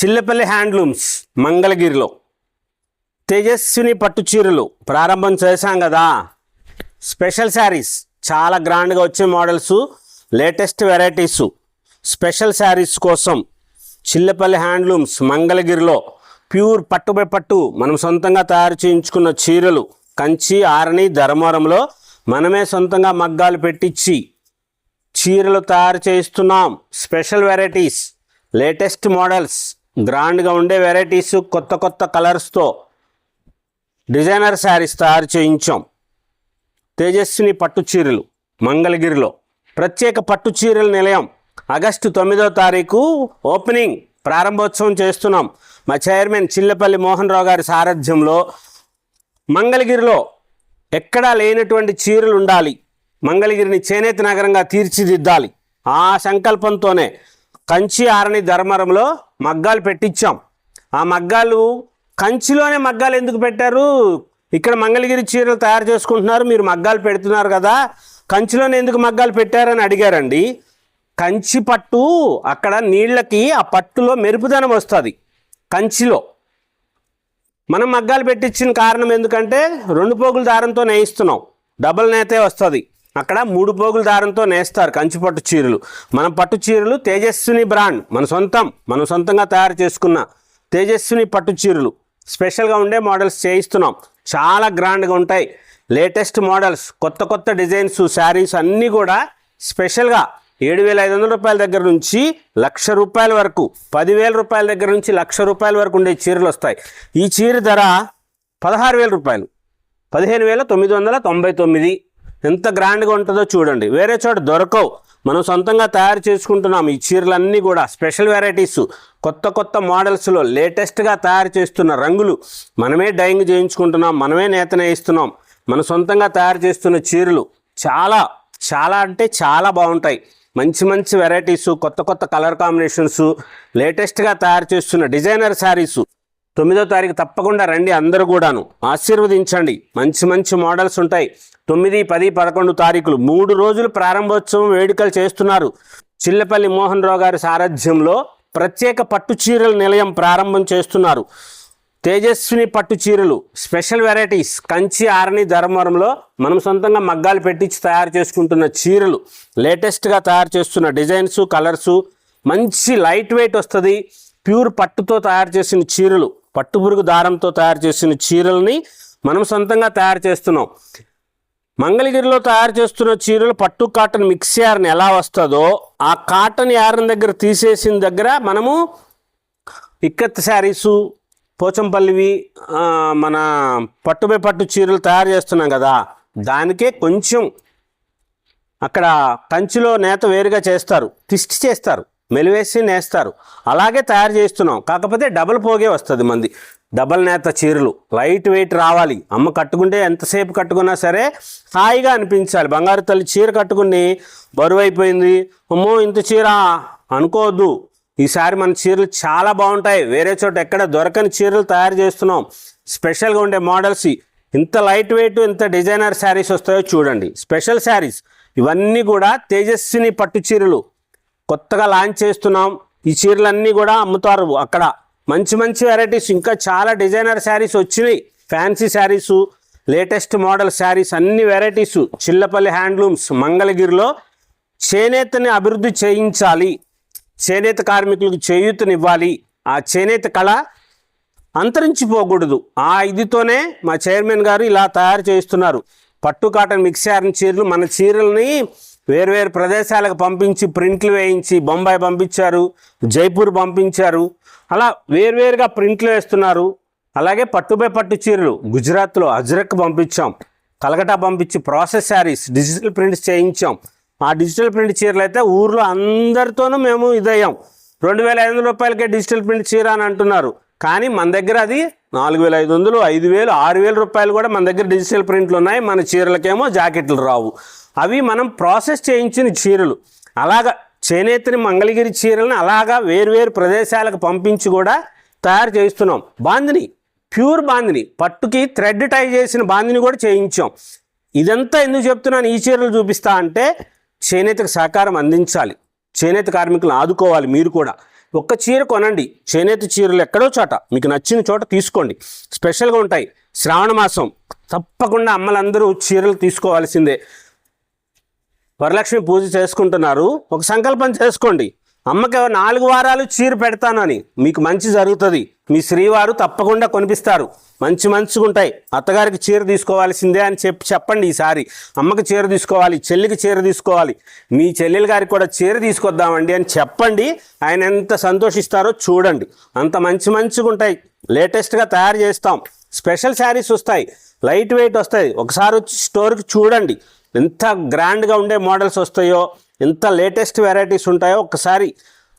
Chillapalli handlooms మంగళగిరిలో. తేజస్విని పట్టు చీరలు ప్రారంభం చేశాం కదా. స్పెషల్ శారీస్ చాలా గ్రాండ్గా వచ్చే models latest varieties. Special sarees కోసం చిల్లపల్లి హ్యాండ్లూమ్స్ మంగళగిరిలో ప్యూర్ పట్టు బై పట్టు మనం సొంతంగా తయారు చేయించుకున్న చీరలు కంచి ఆరణి ధర్మవరంలో మనమే సొంతంగా మగ్గాలు పెట్టించి చీరలు తయారు చేయిస్తున్నాం. స్పెషల్ వెరైటీస్ లేటెస్ట్ మోడల్స్ గ్రాండ్గా ఉండే వెరైటీస్ కొత్త కొత్త కలర్స్తో డిజైనర్ శారీస్ తయారు చేయించాం. తేజస్విని పట్టు చీరలు మంగళగిరిలో. ప్రత్యేక పట్టు చీరల నిలయం. ఆగస్టు తొమ్మిదో తారీఖు ఓపెనింగ్ ప్రారంభోత్సవం చేస్తున్నాం. మా చైర్మన్ చిల్లపల్లి మోహన్ రావు గారి సారథ్యంలో మంగళగిరిలో ఎక్కడా లేనటువంటి చీరలు ఉండాలి మంగళగిరిని చేనేత నగరంగా తీర్చిదిద్దాలి. ఆ సంకల్పంతోనే కంచి ఆరణి ధర్మరంలో మగ్గాలు పెట్టించాం. ఆ మగ్గాలు కంచిలోనే మగ్గాలు ఎందుకు పెట్టారు? ఇక్కడ మంగళగిరి చీరలు తయారు చేసుకుంటున్నారు మీరు మగ్గాలు పెడుతున్నారు కదా కంచిలోనే ఎందుకు మగ్గాలు పెట్టారని అడిగారండి. కంచి పట్టు అక్కడ నీళ్ళకి ఆ పట్టులో మెరుపుదనం వస్తుంది కంచిలో. మనం మగ్గాలు పెట్టించిన కారణం ఎందుకంటే రెండు పోగుల దారంతో నేయిస్తున్నాం డబల్ నేతే వస్తుంది. అక్కడ మూడు పోగుల దారంతో నేస్తారు కంచి పట్టు చీరలు. మన పట్టు చీరలు తేజస్విని బ్రాండ్. మన సొంతం మనం సొంతంగా తయారు చేసుకున్న తేజస్విని పట్టు చీరలు. స్పెషల్గా ఉండే మోడల్స్ చేయిస్తున్నాం. చాలా గ్రాండ్గా ఉంటాయి. లేటెస్ట్ మోడల్స్ కొత్త కొత్త డిజైన్స్ శారీస్ అన్నీ కూడా స్పెషల్గా ఏడు వేల ఐదు వందల రూపాయల దగ్గర నుంచి లక్ష రూపాయల వరకు పదివేల రూపాయల దగ్గర నుంచి లక్ష రూపాయల వరకు ఉండే చీరలు వస్తాయి. ఈ చీర ధర పదహారు వేల రూపాయలు. పదిహేను వేల తొమ్మిది వందల తొంభై తొమ్మిది. ఎంత గ్రాండ్గా ఉంటుందో చూడండి. వేరే చోట దొరకవు. మనం సొంతంగా తయారు చేసుకుంటున్నాం ఈ చీరలన్నీ కూడా. స్పెషల్ వెరైటీస్ కొత్త కొత్త మోడల్స్లో లేటెస్ట్గా తయారు చేస్తున్న రంగులు మనమే డైయింగ్ చేయించుకుంటున్నాం మనమే నేతనే ఇస్తున్నాం. మన సొంతంగా తయారు చేస్తున్న చీరలు చాలా చాలా అంటే చాలా బాగుంటాయి. మంచి మంచి వెరైటీసు కొత్త కొత్త కలర్ కాంబినేషన్స్ లేటెస్ట్గా తయారు చేస్తున్న డిజైనర్ శారీస్ తొమ్మిదో తారీఖు తప్పకుండా రండి అందరూ కూడాను. ఆశీర్వదించండి. మంచి మంచి మోడల్స్ ఉంటాయి. తొమ్మిది పది పదకొండు తారీఖులు. మూడు రోజులు ప్రారంభోత్సవం వేడుకలు చేస్తున్నారు. చిల్లపల్లి మోహన్ రావు గారి సారథ్యంలో ప్రత్యేక పట్టు చీరల నిలయం ప్రారంభం చేస్తున్నారు. తేజస్విని పట్టు చీరలు స్పెషల్ వెరైటీస్ కంచి ఆరణి ధర్మవరంలో మనం సొంతంగా మగ్గాలు పెట్టించి తయారు చేసుకుంటున్న చీరలు లేటెస్ట్గా తయారు చేస్తున్న డిజైన్స్ కలర్స్ మంచి లైట్ వెయిట్ వస్తుంది. ప్యూర్ పట్టుతో తయారు చేసిన చీరలు. పట్టు పురుగు దారంతో తయారు చేసిన చీరల్ని మనం సొంతంగా తయారు చేస్తున్నాం. మంగళగిరిలో తయారు చేస్తున్న చీరలు పట్టు కాటన్ మిక్స్ యార్న్ ఎలా వస్తుందో ఆ కాటన్ యార్న్ దగ్గర తీసేసిన దగ్గర మనము ఇక్కత్ శారీసు పోచంపల్లివి మన పట్టుపై పట్టు చీరలు తయారు చేస్తున్నాం కదా దానికే కొంచెం అక్కడ కంచిలో నేత వేరుగా చేస్తారు తిష్టి చేస్తారు. మెలివేసి నేస్తారు. అలాగే తయారు చేస్తున్నాం. కాకపోతే డబల్ పోగే వస్తుంది మంది. డబల్ నేత చీరలు. లైట్ వెయిట్ రావాలి. అమ్మ కట్టుకుంటే ఎంతసేపు కట్టుకున్నా సరే హాయిగా అనిపించాలి. బంగారు తల్లి చీర కట్టుకుని బరువు అయిపోయింది అమ్మో ఇంత చీర అనుకోవద్దు. ఈసారి మన చీరలు చాలా బాగుంటాయి. వేరే చోట ఎక్కడ దొరకని చీరలు తయారు చేస్తున్నాం. స్పెషల్గా ఉండే మోడల్స్ ఇంత లైట్ వెయిట్ ఇంత డిజైనర్ శారీస్ వస్తాయో చూడండి. స్పెషల్ శారీస్. ఇవన్నీ కూడా తేజస్విని పట్టు చీరలు. కొత్తగా లాంచ్ చేస్తున్నాం. ఈ చీరలన్నీ కూడా అమ్ముతారు. అక్కడ మంచి మంచి వెరైటీస్ ఇంకా చాలా డిజైనర్ శారీస్ వచ్చినాయి. Fancy sarees latest model sarees అన్ని వెరైటీస్ చిల్లపల్లి హ్యాండ్లూమ్స్ మంగళగిరిలో చేనేతని అభివృద్ధి చేయించాలి. చేనేత కార్మికులకు చేయూతనివ్వాలి. ఆ చేనేత కళ అంతరించిపోకూడదు. ఆ ఇదితోనే మా చైర్మన్ గారు ఇలా తయారు చేస్తున్నారు పట్టు కాటన్ మిక్స్ చీరలు మన చీరల్ని వేర్వేరు ప్రదేశాలకు పంపించి ప్రింట్లు వేయించి బొంబాయి పంపించారు జైపూర్ పంపించారు. అలా వేర్వేరుగా ప్రింట్లు వేస్తున్నారు. అలాగే పట్టుపై పట్టు చీరలు గుజరాత్లో అజ్రక్ పంపించాం. కలకటా పంపించి ప్రాసెస్ శారీస్ డిజిటల్ ప్రింట్స్ చేయించాం. ఆ డిజిటల్ ప్రింట్ చీరలు అయితే ఊర్లో అందరితోనూ మేము ఇదయ్యాం. రెండు వేల ఐదు వందల రూపాయలకే డిజిటల్ ప్రింట్ చీర అని అంటున్నారు. కానీ మన దగ్గర అది నాలుగు వేల ఐదు వందలు ఐదు వేలు ఆరు వేల రూపాయలు కూడా మన దగ్గర డిజిటల్ ప్రింట్లు ఉన్నాయి. మన చీరలకేమో జాకెట్లు రావు. అవి మనం ప్రాసెస్ చేయించిన చీరలు. అలాగా చేనేతని మంగళగిరి చీరలను అలాగా వేరువేరు ప్రదేశాలకు పంపించి కూడా తయారు చేస్తున్నాం బాందిని ప్యూర్ బాందిని పట్టుకి థ్రెడ్ టై చేసిన బాందిని కూడా చేయించాం. ఇదంతా ఎందుకు చెప్తున్నాను? ఈ చీరలు చూపిస్తా అంటే చేనేతకు సహకారం అందించాలి. చేనేత కార్మికులను ఆదుకోవాలి మీరు కూడా. ఒక్క చీర కొనండి. చేనేత చీరలు ఎక్కడో చోట. మీకు నచ్చిన చోట తీసుకోండి. స్పెషల్గా ఉంటాయి. శ్రావణ మాసం. తప్పకుండా అమ్మలందరూ చీరలు తీసుకోవాల్సిందే. వరలక్ష్మి పూజ చేసుకుంటున్నారు. ఒక సంకల్పం చేసుకోండి. అమ్మకి నాలుగు వారాలు చీర పెడతానని. మీకు మంచి జరుగుతుంది. మీ శ్రీవారు తప్పకుండా కొనిపిస్తారు. మంచి మంచిగా ఉంటాయి. అత్తగారికి చీర తీసుకోవాల్సిందే అని చెప్పి చెప్పండి ఈసారి. అమ్మకి చీర తీసుకోవాలి చెల్లికి చీర తీసుకోవాలి. మీ చెల్లెలు గారికి కూడా చీర తీసుకొద్దామండి అని చెప్పండి. ఆయన ఎంత సంతోషిస్తారో చూడండి. అంత మంచి మంచిగా ఉంటాయి. లేటెస్ట్గా తయారు చేస్తాం. స్పెషల్ శారీస్ వస్తాయి. లైట్ వెయిట్ వస్తాయి. ఒకసారి వచ్చి స్టోర్కి చూడండి. ఎంత గ్రాండ్గా ఉండే మోడల్స్ వస్తాయో ఎంత లేటెస్ట్ వెరైటీస్ ఉంటాయో ఒకసారి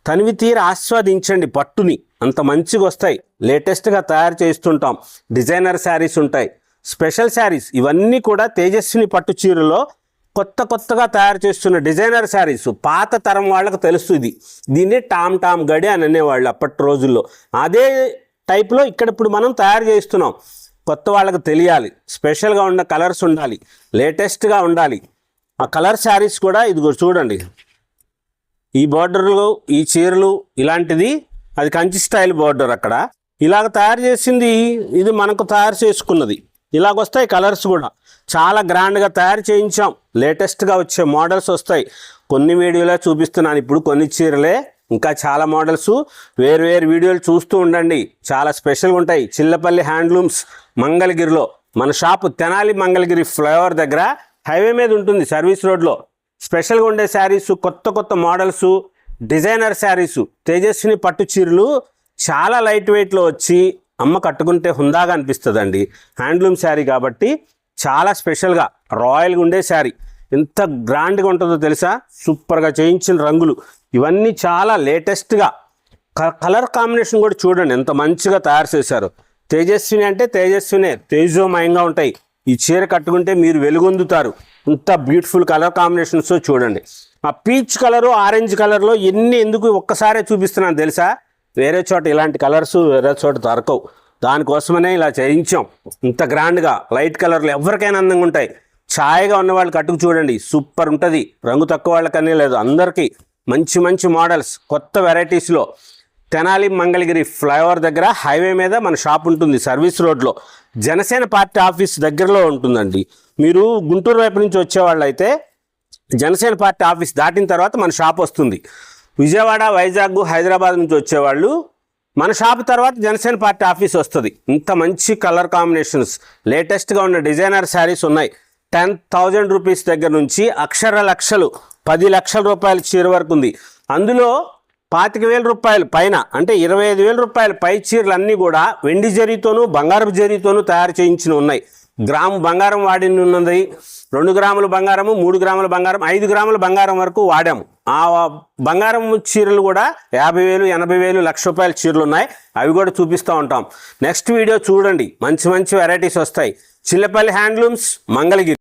తనివి తీర ఆస్వాదించండి పట్టుని. అంత మంచిగా వస్తాయి లేటెస్ట్గా తయారు చేస్తుంటాం. డిజైనర్ శారీస్ ఉంటాయి. స్పెషల్ శారీస్. ఇవన్నీ కూడా తేజస్విని పట్టు చీరలో కొత్త కొత్తగా తయారు చేస్తున్న డిజైనర్ శారీస్. పాత తరం వాళ్ళకు తెలుస్తుంది దీన్ని టామ్ టామ్ గడి అని అనేవాళ్ళు అప్పటి రోజుల్లో. అదే టైప్లో ఇక్కడ ఇప్పుడు మనం తయారు చేస్తున్నాం కొత్త వాళ్ళకి తెలియాలి. స్పెషల్గా ఉన్న కలర్స్ ఉండాలి. లేటెస్ట్గా ఉండాలి. ఆ కలర్ శారీస్ కూడా ఇదిగో చూడండి. ఈ బార్డర్లు ఈ చీరలు ఇలాంటిది. అది కంచి స్టైల్ బార్డర్ అక్కడ. ఇలాగ తయారు చేసింది ఇది మనకు తయారు చేసుకున్నది. ఇలాగ వస్తాయి కలర్స్ కూడా. చాలా గ్రాండ్గా తయారు చేయించాం. లేటెస్ట్గా వచ్చే మోడల్స్ వస్తాయి. కొన్ని వీడియోలే చూపిస్తున్నాను. ఇప్పుడు కొన్ని చీరలే ఇంకా చాలా మోడల్స్ వేరు వేరు వీడియోలు చూస్తూ ఉండండి. చాలా స్పెషల్గా ఉంటాయి. చిల్లపల్లి హ్యాండ్లూమ్స్ మంగళగిరిలో. మన షాపు తెనాలి మంగళగిరి ఫ్లైఓవర్ దగ్గర హైవే మీద ఉంటుంది సర్వీస్ రోడ్లో. స్పెషల్గా ఉండే శారీస్ కొత్త కొత్త మోడల్స్ డిజైనర్ శారీస్ తేజస్విని పట్టు చీరలు చాలా లైట్ వెయిట్లో వచ్చి అమ్మ కట్టుకుంటే హుందాగా అనిపిస్తుందండి. హ్యాండ్లూమ్ శారీ కాబట్టి చాలా స్పెషల్గా రాయల్గా ఉండే శారీ. ఎంత గ్రాండ్గా ఉంటుందో తెలుసా? సూపర్గా చేయించిన రంగులు. ఇవన్నీ చాలా లేటెస్ట్గా. క- కలర్ కాంబినేషన్ కూడా చూడండి ఎంత మంచిగా తయారు చేశారు. తేజస్విని అంటే తేజస్వినే తేజోమయంగా ఉంటాయి. ఈ చీర కట్టుకుంటే మీరు వెలుగొందుతారు. ఇంత బ్యూటిఫుల్ కలర్ కాంబినేషన్స్ చూడండి. ఆ పీచ్ కలరు ఆరెంజ్ కలర్లో ఎన్ని ఎందుకు ఒక్కసారే చూపిస్తున్నాను తెలుసా? వేరే చోట ఇలాంటి కలర్స్ వేరే చోట దొరకవు. దానికోసమనే ఇలా చేయించాం. ఇంత గ్రాండ్గా లైట్ కలర్లు ఎవరికైనా అందంగా ఉంటాయి. ఛాయగా ఉన్న వాళ్ళు కట్టుకు చూడండి. సూపర్ ఉంటుంది. రంగు తక్కువ వాళ్ళకనే లేదు. అందరికీ మంచి మంచి మోడల్స్ కొత్త వెరైటీస్లో తెనాలి మంగళగిరి ఫ్లైఓవర్ దగ్గర హైవే మీద మన షాప్ ఉంటుంది. సర్వీస్ రోడ్లో జనసేన పార్టీ ఆఫీస్ దగ్గరలో ఉంటుందండి. మీరు గుంటూరు వైపు నుంచి వచ్చేవాళ్ళు అయితే జనసేన పార్టీ ఆఫీస్ దాటిన తర్వాత మన షాప్ వస్తుంది. విజయవాడ వైజాగ్ హైదరాబాద్ నుంచి వచ్చేవాళ్ళు మన షాప్ తర్వాత జనసేన పార్టీ ఆఫీస్ వస్తుంది. ఇంత మంచి కలర్ కాంబినేషన్స్ లేటెస్ట్గా ఉన్న డిజైనర్ శారీస్ ఉన్నాయి. టెన్ థౌజండ్ రూపీస్ దగ్గర నుంచి అక్షర లక్షలు పది లక్షల రూపాయల చీర వరకు ఉంది. అందులో పాతిక వేల రూపాయలు పైన అంటే ఇరవై ఐదు వేల రూపాయల పై చీరలు అన్నీ కూడా వెండి జరీతోనూ బంగారపు జరీతోనూ తయారు చేయించిన ఉన్నాయి. గ్రాము బంగారం వాడి ఉన్నది రెండు గ్రాముల బంగారము మూడు గ్రాముల బంగారం ఐదు గ్రాముల బంగారం వరకు వాడాము. ఆ బంగారం చీరలు కూడా యాభై వేలు ఎనభై వేలు లక్ష రూపాయల చీరలు ఉన్నాయి. అవి కూడా చూపిస్తూ ఉంటాం. నెక్స్ట్ వీడియో చూడండి. మంచి మంచి వెరైటీస్ వస్తాయి. చిల్లపల్లి హ్యాండ్లూమ్స్ మంగళగిరి.